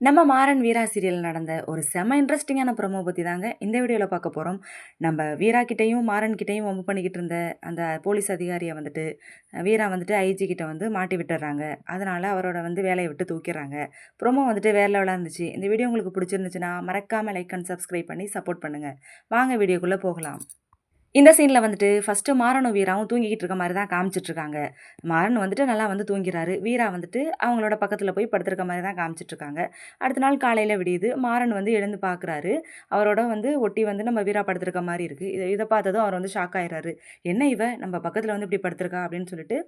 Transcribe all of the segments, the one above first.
நம்ம மாறன் வீரா சீரியல் நடந்த ஒரு செம இன்ட்ரெஸ்டிங்கான ப்ரொமோ பற்றி தாங்க இந்த வீடியோவில் பார்க்க போகிறோம் நம்ம வீரா கிட்டேயும் மாறன் கிட்டேயும் வம்பு பண்ணிக்கிட்டு இருந்த அந்த போலீஸ் அதிகாரியை வந்துட்டு வீரா வந்துட்டு ஐஜி கிட்ட வந்து மாட்டி விட்டுறாங்க. அதனால் அவரோட வந்து வேலையை விட்டு தூக்கிடுறாங்க ப்ரோமோ வந்துட்டு வேற லெவலாக இருந்துச்சு. இந்த வீடியோ உங்களுக்கு பிடிச்சிருந்துச்சுன்னா மறக்காமல் லைக் அண்ட் சப்ஸ்கிரைப் பண்ணி சப்போர்ட் பண்ணுங்கள் வாங்க வீடியோக்குள்ளே போகலாம். இந்த சீனில் வந்துட்டு ஃபஸ்ட்டு மாறனும் வீராவும் தூங்கிக்கிட்டு இருக்க மாதிரி தான் காமிச்சிட்ருக்காங்க. மாறன் வந்துட்டு நல்லா வந்து தூங்கிறாரு. வீரா வந்துட்டு அவங்களோட பக்கத்தில் போய் படுத்துருக்க மாதிரி தான் காமிச்சிட்ருக்காங்க. அடுத்த நாள் காலையில் விடியுது. மாறன் வந்து எழுந்து பார்க்குறாரு அவரோட வந்து ஒட்டி வந்து நம்ம வீரா படுத்துருக்க மாதிரி இருக்குது இதை இதை பார்த்ததும் அவர் வந்து ஷாக் ஆகிறாரு என்ன இவ? நம்ம பக்கத்தில் வந்து இப்படி படுத்துருக்கா? அப்படின்னு சொல்லிட்டு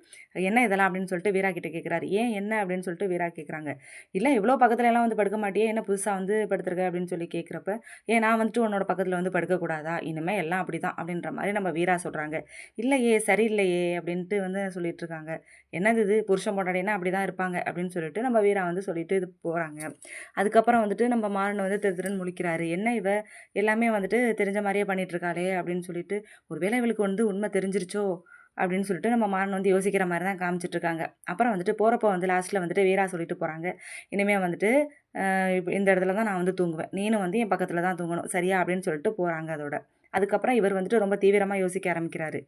என்ன இதெல்லாம்? அப்படின்னு சொல்லிட்டு வீரா கிட்ட கேட்குறாரு ஏன் என்ன? அப்படின்னு சொல்லிட்டு வீரா கேட்குறாங்க இல்லை இவ்வளோ பக்கத்துல எல்லாம் வந்து படுக்க மாட்டியே? என்ன புதுசாக வந்து படுத்துருக்க? அப்படின்னு சொல்லி கேட்குறப்ப ஏன் நான் வந்துட்டு உன்னோட பக்கத்தில் வந்து படுக்கக்கூடாதா? இனிமேல் எல்லாம் அப்படி தான் அப்படின்ற மாதிரி நம்ம வீரா சொல்கிறாங்க இல்லையே சரியில்லையே அப்படின்ட்டு வந்து சொல்லிட்டு இருக்காங்க என்னது இது? புருஷன் பொண்டாடினா அப்படி தான் இருப்பாங்க அப்படின்னு சொல்லிட்டு நம்ம வீரா வந்து சொல்லிட்டு இது போகிறாங்க அதுக்கப்புறம் வந்துட்டு நம்ம மாறன் வந்து திரு திருன்னு முழிக்கிறாரு. என்ன இவ? எல்லாமே வந்துட்டு தெரிஞ்ச மாதிரியே பண்ணிட்டு இருக்காளே அப்படின்னு சொல்லிட்டு ஒருவேளை இவளுக்கு வந்து உண்மை தெரிஞ்சிருச்சோ அப்படின்னு சொல்லிட்டு நம்ம மாறன் வந்து யோசிக்கிற மாதிரி தான் காமிச்சிட்ருக்காங்க அப்புறம் வந்துட்டு போகிறப்ப வந்து லாஸ்ட்டில் வந்துட்டு வீரா சொல்லிட்டு போகிறாங்க இனிமேல் வந்துட்டு இப்போ இந்த இடத்துல தான் நான் வந்து தூங்குவேன். நீனும் வந்து என் பக்கத்தில் தான் தூங்கணும். சரியா? அப்படின்னு சொல்லிட்டு போகிறாங்க அதோட. அதுக்கப்புறம் இவர் வந்துட்டு ரொம்ப தீவிரமாக யோசிக்க ஆரம்பிக்கிறாரு.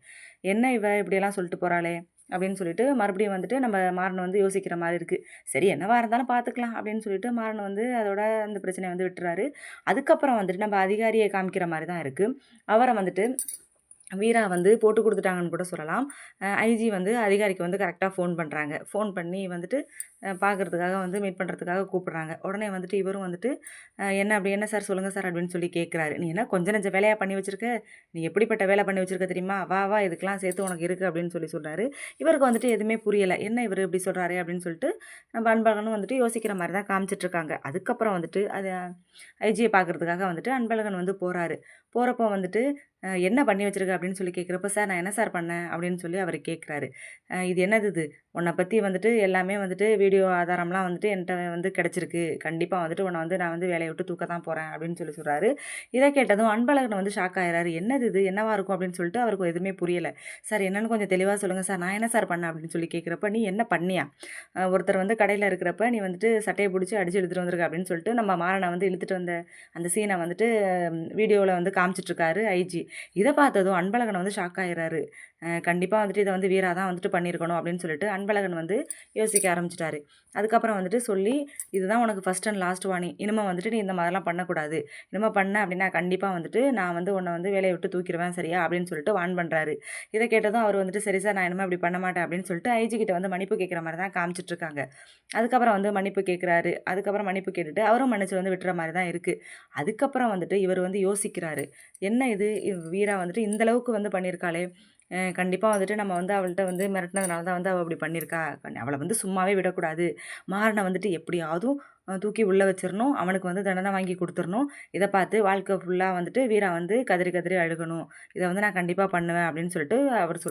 என்ன இவ இப்படியெல்லாம் சொல்லிட்டு போகிறாளே அப்படின்னு சொல்லிட்டு மறுபடியும் வந்துட்டு நம்ம மாறனை வந்து யோசிக்கிற மாதிரி இருக்குது சரி என்னவாக இருந்தாலும் பார்த்துக்கலாம் அப்படின்னு சொல்லிட்டு மாறனை வந்து அதோட அந்த பிரச்சனையை வந்து விட்டுறாரு. அதுக்கப்புறம் வந்துட்டு நம்ம அதிகாரியை காமிக்கிற மாதிரி தான் இருக்குது அவரை வந்துட்டு வீரா வந்து போட்டு கொடுத்துட்டாங்கன்னு கூட சொல்லலாம். ஐஜி வந்து அதிகாரிக்கு வந்து கரெக்டாக ஃபோன் பண்ணுறாங்க ஃபோன் பண்ணி வந்துட்டு பார்க்குறதுக்காக வந்து மீட் பண்ணுறதுக்காக கூப்பிட்றாங்க. உடனே வந்துட்டு இவரும் வந்துட்டு என்ன அப்படி என்ன சார் சொல்லுங்கள் சார் அப்படின்னு சொல்லி கேட்குறாரு நீ என்ன கொஞ்சம் நஞ்ச வேலையாக பண்ணி வச்சுருக்க? நீ எப்படிப்பட்ட வேலை பண்ணி வச்சுருக்க தெரியுமா? வா வா இதுக்கெலாம் சேர்த்து உனக்கு இருக்குது அப்படின்னு சொல்லி சொல்கிறாரு இவருக்கு வந்துட்டு எதுவுமே புரியலை. என்ன இவர் இப்படி சொல்கிறாரு அப்படின்னு சொல்லிட்டு நம்ம அன்பழகனும் வந்துட்டு யோசிக்கிற மாதிரி தான் காமிச்சிட்ருக்காங்க அதுக்கப்புறம் வந்துட்டு அது ஐஜியை பார்க்குறதுக்காக வந்துட்டு அன்பழகன் வந்து போகிறாரு போகிறப்போ வந்துட்டு என்ன பண்ணி வச்சுருக்க? அப்படின்னு சொல்லி கேட்குறப்ப சார் நான் என்ன சார் பண்ணேன்? அப்படின்னு சொல்லி அவர் கேட்குறாரு. இது என்னது இது? உன்னை பற்றி வந்துட்டு எல்லாமே வந்துட்டு வீடியோ ஆதாரம்லாம் வந்துட்டு என்கிட்ட வந்து கிடச்சிருக்கு. கண்டிப்பாக வந்துட்டு உன்னை வந்து நான் வந்து வேலையை விட்டு தூக்க தான் போகிறேன் அப்படின்னு சொல்லி சொல்கிறாரு இதை கேட்டதும் அன்பழகன் வந்து ஷாக் ஆகிறாரு என்னது இது? என்னவாக இருக்கும்? அப்படின்னு சொல்லிட்டு அவருக்கு எதுவுமே புரியலை. சார் என்னென்னு கொஞ்சம் தெளிவாக சொல்லுங்கள் சார். நான் என்ன சார் பண்ணேன்? அப்படின்னு சொல்லி கேட்குறப்ப நீ என்ன பண்ணியா? ஒருத்தர் வந்து கடையில் இருக்கிறப்ப நீ வந்துட்டு சட்டையை பிடிச்சி அடிச்சு எடுத்துகிட்டு வந்திருக்க. அப்படின்னு சொல்லிட்டு நம்ம மாறனை வந்து இழுத்துட்டு வந்த அந்த சீனை வந்துட்டு வீடியோவில் வந்து காமிச்சிட்ருக்காரு ஐஜி. இதை பார்த்ததும் அன்பழகன் வந்து ஷாக் ஆகிறாரு கண்டிப்பாக வந்துட்டு இதை வந்து வீரா தான் வந்துட்டு பண்ணியிருக்கணும் அப்படின்னு சொல்லிட்டு அன்பழகன் வந்து யோசிக்க ஆரம்பிச்சிட்டாரு. அதுக்கப்புறம் வந்துட்டு சொல்லி இதுதான் உனக்கு ஃபஸ்ட் அண்ட் லாஸ்ட் வாணி. இனிமேல் வந்துட்டு நீ இந்த மாதிரிலாம் பண்ணக்கூடாது. இனிமேல் பண்ண அப்படின்னா கண்டிப்பாக வந்துட்டு நான் வந்து உன்னை வந்து வேலையை விட்டு தூக்கிடுவேன் சரியா? அப்படின்னு சொல்லிட்டு வான் பண்ணுறாரு இதை கேட்டதும் அவர் வந்துட்டு சரி சார் நான் இனிமேல் அப்படி பண்ண மாட்டேன் அப்படின்னு சொல்லிட்டு ஐஜி கிட்ட வந்து மன்னிப்பு கேட்குற மாதிரி தான் காமிச்சிட்ருக்காங்க அதுக்கப்புறம் வந்து மன்னிப்பு கேட்குறாரு. அதுக்கப்புறம் மன்னிப்பு கேட்டுட்டு அவரும் மன்னிச்சு வந்து விட்டுற மாதிரி தான் இருக்குது அதுக்கப்புறம் வந்துட்டு இவர் வந்து யோசிக்கிறாரு. என்ன இது? வீரா வந்துட்டு இந்தளவுக்கு வந்து பண்ணியிருக்காளே. கண்டிப்பாக வந்துட்டு நம்ம வந்து அவள்கிட்ட வந்து மிரட்டினதுனால தான் வந்து அவள் அப்படி பண்ணியிருக்கா. அவளை வந்து சும்மாவே விடக்கூடாது. மாறனை வந்துட்டு எப்படியாவதும் தூக்கி உள்ளே வச்சிடணும் அவனுக்கு வந்து தண்டனை வாங்கி கொடுத்துடணும் இதை பார்த்து வாழ்க்கை ஃபுல்லாக வந்துட்டு வீரா வந்து கதறி கதறி அழுகணும். இதை வந்து நான் கண்டிப்பாக பண்ணுவேன் அப்படின்னு சொல்லிட்டு அவர் சொல்